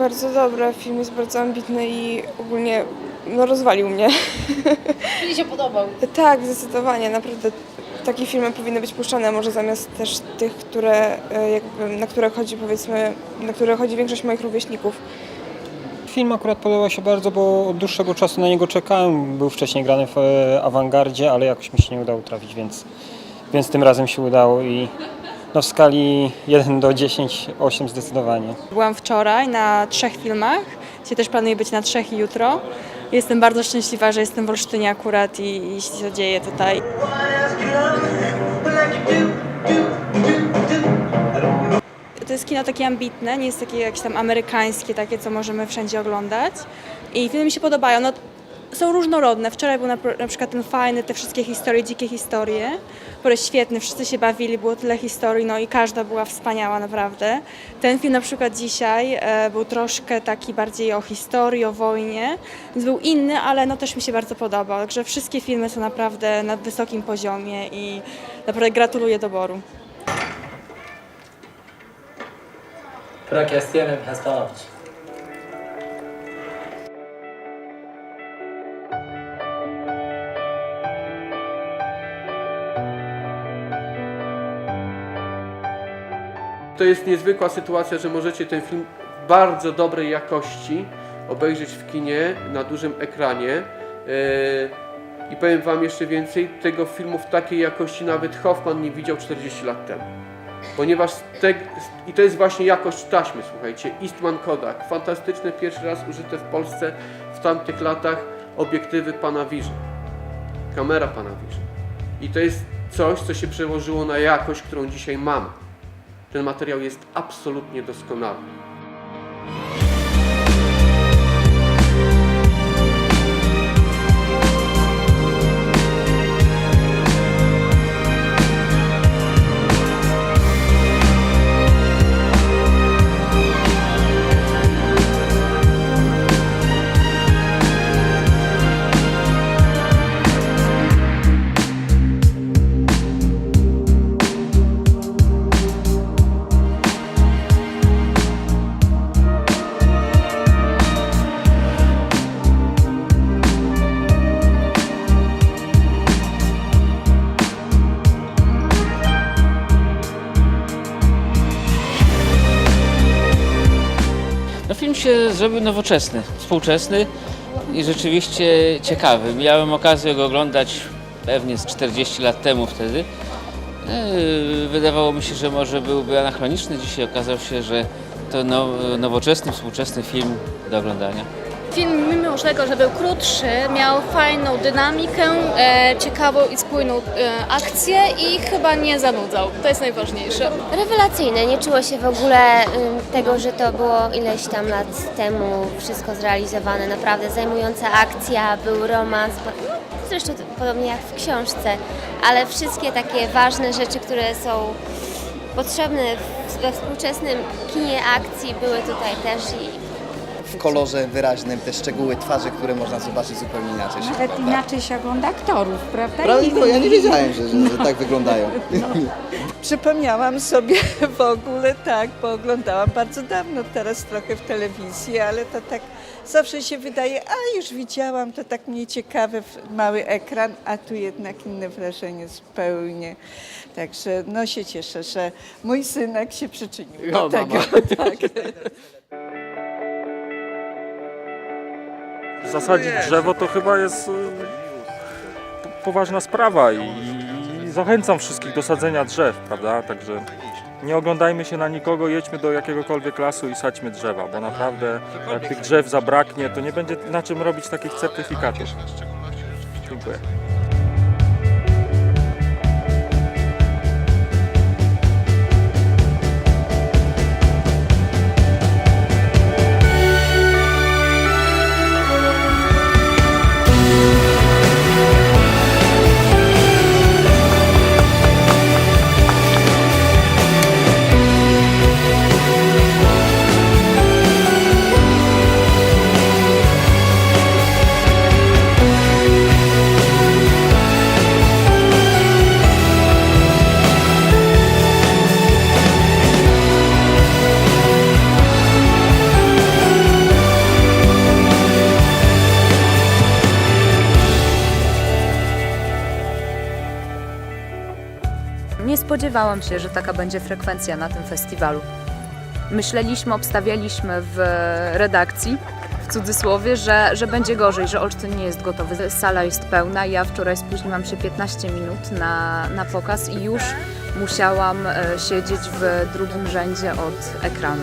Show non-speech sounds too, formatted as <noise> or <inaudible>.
Bardzo dobra, film jest bardzo ambitny i ogólnie no, rozwalił mnie. Mi się podobał. tak, zdecydowanie, naprawdę takie filmy powinny być puszczane, może zamiast też tych, które e, jakby, na które chodzi powiedzmy, na które chodzi większość moich rówieśników. Film akurat podobał się bardzo, bo od dłuższego czasu na niego czekałem. Był wcześniej grany w e, awangardzie, ale jakoś mi się nie udało trafić, więc, więc tym razem się udało i no w skali 1 do 10, 8 zdecydowanie. Byłam wczoraj na trzech filmach. Dzisiaj też planuję być na trzech i jutro. Jestem bardzo szczęśliwa, że jestem w Olsztynie akurat i, i się to dzieje tutaj. To jest kino takie ambitne, nie jest takie jakieś tam amerykańskie, takie co możemy wszędzie oglądać. I filmy mi się podobają. No, są różnorodne. Wczoraj był na, na przykład ten fajny, te wszystkie historie, dzikie historie. Który świetny, wszyscy się bawili, było tyle historii, no i każda była wspaniała naprawdę. Ten film na przykład dzisiaj e, był troszkę taki bardziej o historii, o wojnie, więc był inny, ale no też mi się bardzo podobał. Także wszystkie filmy są naprawdę na wysokim poziomie i naprawdę gratuluję doboru. Año me has. To jest niezwykła sytuacja, że możecie ten film bardzo dobrej jakości obejrzeć w kinie na dużym ekranie. Yy, I powiem Wam jeszcze więcej, tego filmu w takiej jakości nawet Hoffman nie widział 40 lat temu. Ponieważ te, i to jest właśnie jakość taśmy, słuchajcie. Eastman Kodak, fantastyczne, pierwszy raz użyte w Polsce w tamtych latach obiektywy Panavision. Kamera Panavision. I to jest coś, co się przełożyło na jakość, którą dzisiaj mamy. Ten materiał jest absolutnie doskonały. Się zrobił nowoczesny, współczesny i rzeczywiście ciekawy. Miałem okazję go oglądać pewnie z 40 lat temu wtedy. Yy, Wydawało mi się, że może byłby anachroniczny. Dzisiaj okazał się, że to no, nowoczesny, współczesny film do oglądania. Film, mimo tego, że był krótszy, miał fajną dynamikę, e, ciekawą i spójną e, akcję i chyba nie zanudzał. To jest najważniejsze. Rewelacyjne, nie czuło się w ogóle ym, tego, że to było ileś tam lat temu wszystko zrealizowane. Naprawdę zajmująca akcja, był romans, bo, zresztą to podobnie jak w książce, ale wszystkie takie ważne rzeczy, które są potrzebne w, we współczesnym kinie akcji były tutaj też i w kolorze wyraźnym, te szczegóły twarzy, które można zobaczyć zupełnie inaczej. Się, Nawet prawda? inaczej się ogląda aktorów, prawda? Prawda? No, ja nie wiedziałem, że, że, że tak wyglądają. <laughs> Przypomniałam sobie <laughs> w ogóle tak, bo oglądałam bardzo dawno, teraz trochę w telewizji, ale to tak zawsze się wydaje, a już widziałam, to tak mniej ciekawe, w- mały ekran, a tu jednak inne wrażenie zupełnie. Także no się cieszę, że mój synek się przyczynił do tego. mama. <laughs> Tak. Zasadzić drzewo to chyba jest y, po- poważna sprawa i zachęcam wszystkich do sadzenia drzew, prawda? Także nie oglądajmy się na nikogo, jedźmy do jakiegokolwiek lasu i sadźmy drzewa, bo naprawdę jak tych drzew zabraknie, to nie będzie na czym robić takich certyfikatów. Dziękuję. Spodziewałam się, że taka będzie frekwencja na tym festiwalu. Myśleliśmy, obstawialiśmy w redakcji, w cudzysłowie, że, że będzie gorzej, że Olsztyn nie jest gotowy. Sala jest pełna. Ja wczoraj spóźniłam się 15 minut na, na pokaz i już musiałam e, siedzieć w drugim rzędzie od ekranu.